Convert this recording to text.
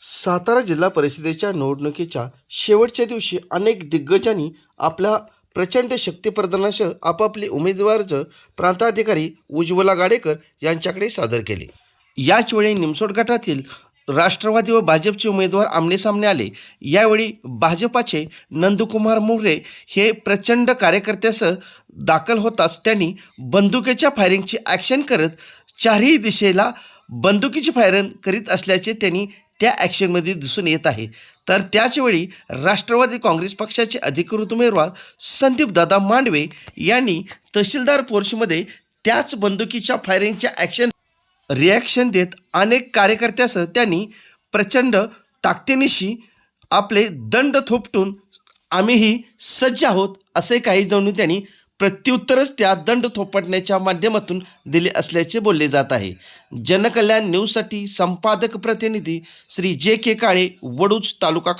सातारा जिल्हा परिषदेच्या निवडणुकीच्या शेवटच्या दिवशी अनेक दिग्गजांनी आपल्या प्रचंड शक्तीप्रदानासह आपापले उमेदवार प्रांताधिकारी उज्ज्वला गाडेकर यांच्याकडे सादर केले. याचवेळी निमसोड गटातील राष्ट्रवादी व भाजपचे उमेदवार आमनेसामने आले. यावेळी भाजपाचे नंदकुमार मोरे हे प्रचंड कार्यकर्त्यासह दाखल होताच त्यांनी बंदुकीच्या फायरिंगची ॲक्शन करत चारही दिशेला बंदुकीची फायरिंग करीत असल्याचे त्यांनी त्या ॲक्शनमध्ये दिसून येत आहे. तर त्याचवेळी राष्ट्रवादी काँग्रेस पक्षाचे अधिकृत उमेदवार संदीपदादा मांडवे यांनी तहसीलदार पोर्शमध्ये त्याच बंदुकीच्या फायरिंगच्या ॲक्शन रिॲक्शन देत अनेक कार्यकर्त्यासह त्यांनी प्रचंड ताकदीनिशी आपले दंड थोपटून आम्हीही सज्ज आहोत असे काही जणू त्यांनी प्रत्युत्तरच त्या दंड थोपटण्याच्या माध्यमातून दिले असल्याचे बोलले जात आहे. जनकल्याण न्यूजसाठी संपादक प्रतिनिधी श्री जे के काळे वडूज तालुका